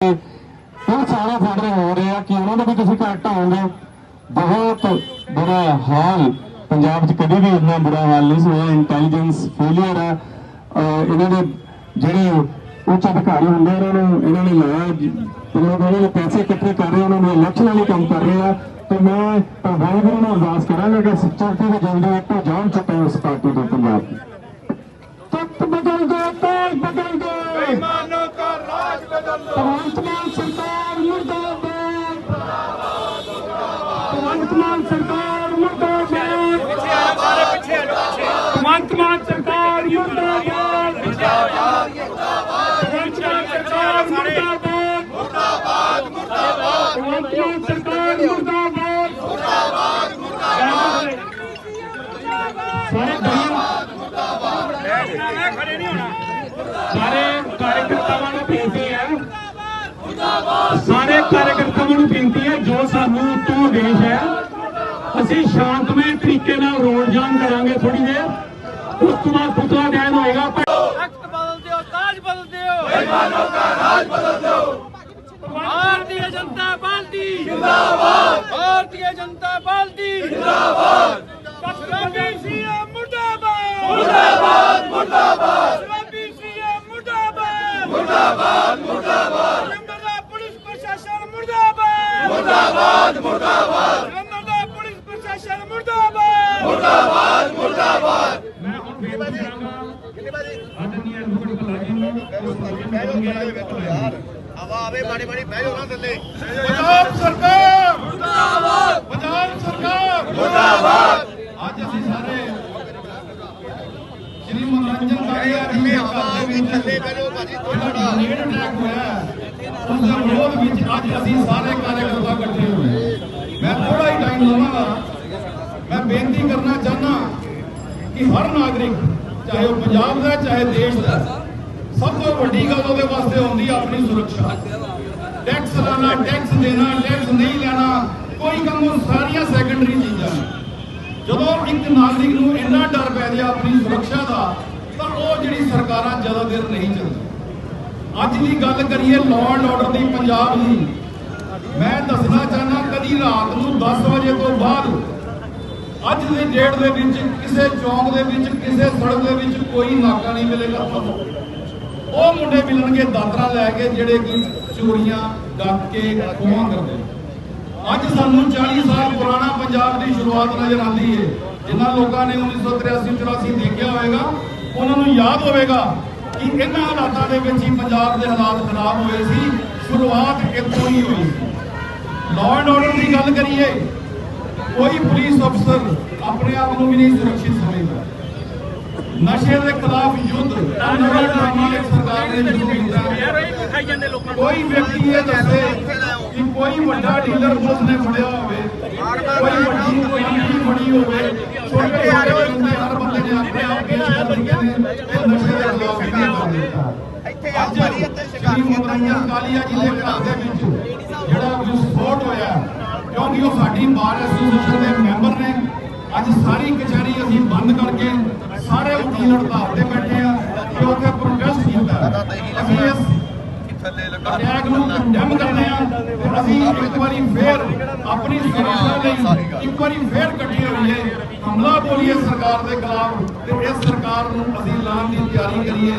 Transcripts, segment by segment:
ਇਹ ਸਾਰੇ ਫੈਡਰ ਹੋ ਰਹੇ ਆ ਕਿ ਉਹਨਾਂ ਦਾ ਵੀ ਤੁਸੀਂ ਘਰ ਢਾਓਗੇ ਬਹੁਤ ਬੁਰਾ ਹਾਲ। ਪੰਜਾਬ 'ਚ ਕਦੇ ਵੀ ਇੰਨਾ ਬੁਰਾ ਹਾਲ ਨਹੀਂ ਹੋਇਆ। ਇੰਟੈਲੀਜੈਂਸ ਫੇਲਿਅਰ ਆ। ਇਹਨਾਂ ਦੇ ਜਿਹੜੇ ਉੱਚ ਅਧਿਕਾਰੀ ਹੁੰਦੇ ਇਹਨਾਂ ਨੂੰ ਇਹਨਾਂ ਨੇ ਲਾਇਆ। ਉਹਨਾਂ ਦੇ ਪੈਸੇ ਇਕੱਠੇ ਕਰ ਰਹੇ ਉਹਨਾਂ ਨੂੰ ਇਲੈਕਸ਼ਨ ਵਾਲੀ ਕੰਮ ਕਰ ਰਹੇ ਆ। ਤੇ ਮੈਂ ਵਾਹਿਗੁਰੂ ਨੂੰ ਅਰਦਾਸ ਕਰਾਂਗਾ ਕਿ ਸੱਚਾਈ ਦੇ ਜਲਦੀ ਇੱਕ ਜਾਨ ਚੁੱਕੇ ਉਸ ਪਾਰਟੀ ਤੋਂ ਪੰਜਾਬ ਦੀ राज बदल दो बेईमानों का राज बदल दो भगवंत मान सरकार मुर्दाबाद भगवंत मान सरकार मुर्दाबाद भगवंत मान सरकार मुर्दाबाद भगवंत मान सरकार मुर्दाबाद भगवंत मान सरकार मुर्दाबाद ਕਾਰਜਕਰਤਾਵਾਂ ਨੂੰ ਬੇਨਤੀ ਹੈ ਸਾਰੇ ਕਾਰਜਕਰਤਾਵਾਂ ਨੂੰ ਬੇਨਤੀ ਹੈ, ਜੋ ਸਾਨੂੰ ਤੋਂ ਦੇਸ਼ ਹੈ, ਅਸੀਂ ਸ਼ਾਂਤਮਈ ਤਰੀਕੇ ਨਾਲ ਰੋਡ ਜਾਮ ਕਰਾਂਗੇ ਥੋੜੀ ਦੇਰ। ਉਸ ਤੋਂ ਬਾਅਦ ਪੁਤਲਾ ਦਹਿਨ ਹੋਏਗਾ ਤਖਤ ਬਦਲ ਦਿਓ ਤਾਜ ਬਦਲ ਦਿਓ ਬੇਈਮਾਨੋਂ ਦਾ ਰਾਜ ਬਦਲ ਦਿਓ ਭਾਰਤੀ ਜਨਤਾ ਪਾਰਟੀ। ਜਿੰਦਾਬਾਦ ਭਾਰਤੀ ਜਨਤਾ ਪਾਰਟੀ। ਜਿੰਦਾਬਾਦ ਕਸ਼ਮੀਰ ਸੀ ਮੁਰਦਾਬਾਦ ਮੁਰਦਾਬਾਦ। ਕੇਂਦਰ ਦਾ ਪੁਲਿਸ ਪ੍ਰਸ਼ਾਸਨ ਮੁਰਦਾਬਾਦ। ਮੁਰਦਾਬਾਦ ਮੁਰਦਾਬਾਦ। ਮੈਂ ਹੁਣ ਫੇਰ ਬੋਲਾਂਗਾ ਕਿੰਨੀ ਵਾਰੀ ਆਦਰਨੀ ਐਡਵੋਕੇਟ ਬਲਾਜੀ ਨੂੰ ਬੈਠੋ ਯਾਰ। ਹਵਾ ਆਵੇ ਮਾੜੀ ਮਾੜੀ ਬਹਿ ਜਾਓ ਨਾ ਥੱਲੇ। ਪੰਜਾਬ ਸਰਕਾਰ! ਮੁਰਦਾਬਾਦ। ਪੰਜਾਬ ਸਰਕਾਰ! ਮੁਰਦਾਬਾਦ। ਅੱਜ ਅਸੀਂ ਸਾਰੇ ਸ਼੍ਰੀ ਮਨੋਰੰਜਨ ਕਾਰਿਆ ਦੀ ਹਵਾ ਵੀ ਥੱਲੇ ਬਹਿ ਜਾਓ ਭਾਜੀ ਥੋੜਾ ਜਿਹੜਾ ਟਰੈਕ ਹੋਇਆ ਉਸ ਵਿਰੋਧ ਵਿੱਚ ਅੱਜ ਅਸੀਂ ਸਾਰੇ ਕਾਰਜ ਥੋੜਾ ਮੈਂ ਬੇਨਤੀ ਕਰਨਾ ਚਾਹਨਾ ਕਿ ਹਰ ਨਾਗਰਿਕ, ਚਾਹੇ ਉਹ ਪੰਜਾਬ ਦਾ ਚਾਹੇ ਦੇਸ਼ ਦਾ ਸਭ ਤੋਂ ਵੱਡੀ ਗੱਲ ਉਹਦੇ ਵਾਸਤੇ ਹੁੰਦੀ ਆਪਣੀ ਸੁਰੱਖਿਆ। ਟੈਕਸ ਲਾਣਾ ਟੈਕਸ ਦੇਣਾ ਟੈਕਸ ਨਹੀਂ ਲੈਣਾ, ਕੋਈ ਕੰਮ ਉਹ ਸਾਰੀਆਂ ਸੈਕੰਡਰੀ ਚੀਜ਼ਾਂ ਜਦੋਂ ਇੱਕ ਨਾਗਰਿਕ ਨੂੰ ਇੰਨਾ ਡਰ ਪੈ ਗਿਆ ਆਪਣੀ ਸੁਰੱਖਿਆ ਦਾ, ਤਾਂ ਉਹ ਜਿਹੜੀ ਸਰਕਾਰਾਂ ਜ਼ਿਆਦਾ ਦੇਰ ਨਹੀਂ ਚੱਲਦੀ ਅੱਜ ਦੀ ਗੱਲ ਕਰੀਏ ਲਾਅ ਐਂਡ ਆਰਡਰ ਦੀ ਪੰਜਾਬ ਦੀ ਮੈਂ ਦੱਸਣਾ ਚਾਹਨਾ ਕਦੀ ਰਾਤ ਨੂੰ 10 ਵਜੇ ਤੋਂ ਬਾਅਦ, ਅੱਜ ਦੀ ਡੇਟ ਦੇ ਵਿੱਚ, ਕਿਸੇ ਚੌਂਕ ਦੇ ਵਿੱਚ, ਕਿਸੇ ਸੜਕ ਦੇ ਵਿੱਚ ਕੋਈ ਨਾਕਾ ਨਹੀਂ ਮਿਲੇਗਾ ਤੁਹਾਨੂੰ। ਉਹ ਮੁੰਡੇ ਮਿਲਣਗੇ ਦਾਤਰਾ ਲੈ ਕੇ, ਜਿਹੜੇ ਕਿ ਚੋਰੀਆਂ ਡੱਕ ਖੋਹਾਂ ਕਰਦੇ ਅੱਜ ਸਾਨੂੰ 40 ਸਾਲ ਪੁਰਾਣਾ ਪੰਜਾਬ ਦੀ ਸ਼ੁਰੂਆਤ ਨਜ਼ਰ ਆਉਂਦੀ ਹੈ ਜਿਨ੍ਹਾਂ ਲੋਕਾਂ ਨੇ 1983 84 ਦੇਖਿਆ ਹੋਵੇਗਾ, ਉਹਨਾਂ ਨੂੰ ਯਾਦ ਹੋਵੇਗਾ ਕਿ ਇਹਨਾਂ ਹਾਲਾਤਾਂ ਦੇ ਵਿੱਚ ਹੀ ਪੰਜਾਬ ਦੇ ਹਾਲਾਤ ਖਰਾਬ ਹੋਏ ਸੀ, ਸ਼ੁਰੂਆਤ ਇੱਥੋਂ ਹੀ ਹੋਈ ਸੀ। ਲਾਅ ਐਂਡ ਆਰਡਰ ਦੀ ਗੱਲ ਕਰੀਏ ਕੋਈ ਪੁਲਿਸ ਅਫਸਰ ਆਪਣੇ ਆਪ ਨੂੰ ਵੀ ਨਹੀਂ ਸੁਰੱਖਿਅਤ ਸਮਝਦਾ। ਨਸ਼ੇ ਦੇ ਖਿਲਾਫ ਯੁੱਧ ਨਵੀਂ ਡਰਾਮਾ ਇੱਕ ਸਰਕਾਰ ਨੇ ਸ਼ੁਰੂ ਕੀਤਾ। ਕੋਈ ਵਿਅਕਤੀ ਇਹ ਦੱਸੇ ਕਿ ਕੋਈ ਵੱਡਾ ਡੀਲਰ ਪੁਲਿਸ ਨੇ ਫੜਿਆ ਹੋਵੇ ਕੋਈ ਵੱਡੀ ਕੋਈ ਨੀਤੀ ਫੜੀ ਹੋਵੇ ਛੋਟੇ ਛੋਟੇ ਬੰਦੇ ਹਰ ਬੰਦੇ ਨੇ ਆਪਣੇ ਆਪ ਪੇਸ਼ ਕਰ ਦਿੱਤੇ ਨੇ ਇਹ ਨਸ਼ੇ ਦੇ ਖਿਲਾਫ ਨਹੀਂ ਕਰ ਦਿੱਤਾ ਇੱਥੇ ਆ ਅੱਜ ਭਾਜੀ ਇੱਥੇ ਸ਼੍ਰੀ ਸ਼ਿਕਾਰੀ ਮਨੋਰੰਜਨ ਕਾਲੀਆ ਜੀ ਦੇ ਘਰ ਦੇ ਵਿੱਚ ਜਿਹੜਾ ਵਿਸਫੋਟ ਹੋਇਆ ਕਿਉਂਕਿ ਬਾਰ ਐਸੋਸੀਏਸ਼ਨ ਦੇ ਮੈਂਬਰ ਨੇ। ਅੱਜ ਸਾਰੀ ਕਚਹਿਰੀ ਅਸੀਂ ਬੰਦ ਕਰਕੇ ਸਾਰੇ ਵਕੀਲ ਹੜਤਾਲ ਤੇ ਬੈਠੇ ਆ ਕਿ ਉੱਥੇ ਪ੍ਰੋਟੈਸਟ ਕੀਤਾ ਅਸੀਂ ਇਸ ਅਟੈਕ ਨੂੰ ਕੰਡੈਮ ਕਰਦੇ ਆ ਅਸੀਂ ਇੱਕ ਵਾਰੀ ਫੇਰ ਆਪਣੀ ਸੁਰੱਖਿਆ ਲਈ ਇੱਕ ਵਾਰੀ ਫੇਰ ਇਕੱਠੇ ਹੋਈਏ। ਹਮਲਾ ਬੋਲੀਏ ਸਰਕਾਰ ਦੇ ਖਿਲਾਫ ਤੇ ਇਸ ਸਰਕਾਰ ਨੂੰ ਅਸੀਂ ਲਾਉਣ ਦੀ ਤਿਆਰੀ ਕਰੀਏ।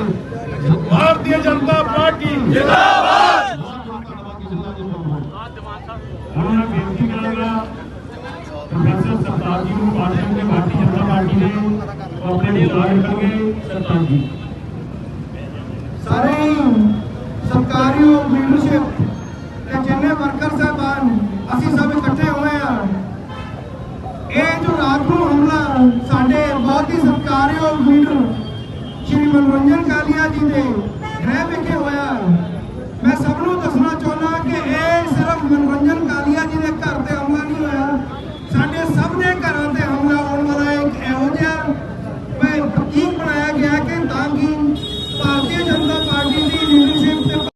ਭਾਰਤੀ ਜਨਤਾ ਪਾਰਟੀ ਜਿੰਦਾਬਾਦ! ਉਹ ਆਪਣੇ ਯਾਦ ਰੱਖਣਗੇ ਸਰਤਾਜ ਜੀ। ਸਾਰੇ ਸਰਕਾਰੀਓ ਲੀਡਰਸ਼ਿਪ ਤੇ ਜਿੰਨੇ ਵਰਕਰ ਸਾਹਿਬਾਨ, ਅਸੀਂ ਸਭ ਇਕੱਠੇ ਹੋਏ ਆ ਇਹ ਜੋ ਰਾਤ ਨੂੰ ਹਮਲਾ ਸਾਡੇ ਬਹੁਤ ਹੀ ਸਰਕਾਰੀਓ ਲੀਡਰ ਸ਼੍ਰੀ ਮਨੋਰੰਜਨ ਕਾਲੀਆ ਜੀ ਦੇ ਗ੍ਰਹਿ ਵਿਖੇ ਹੋਇਆ। ਮੈਂ ਸਭ ਨੂੰ ਦੱਸਣਾ ਚਾਹੁੰਦਾ ਕਿ ਇਹ ਸਿਰਫ ਮਨੋਰੰਜਨ ਕਾਲੀਆ ਜੀ ਦੇ ਘਰ ਤੇ ਹਮਲਾ ਨਹੀਂ ਹੋਇਆ। ਸਾਡੇ ਸਭ ਦੇ ਘਰਾਂ ਤੇ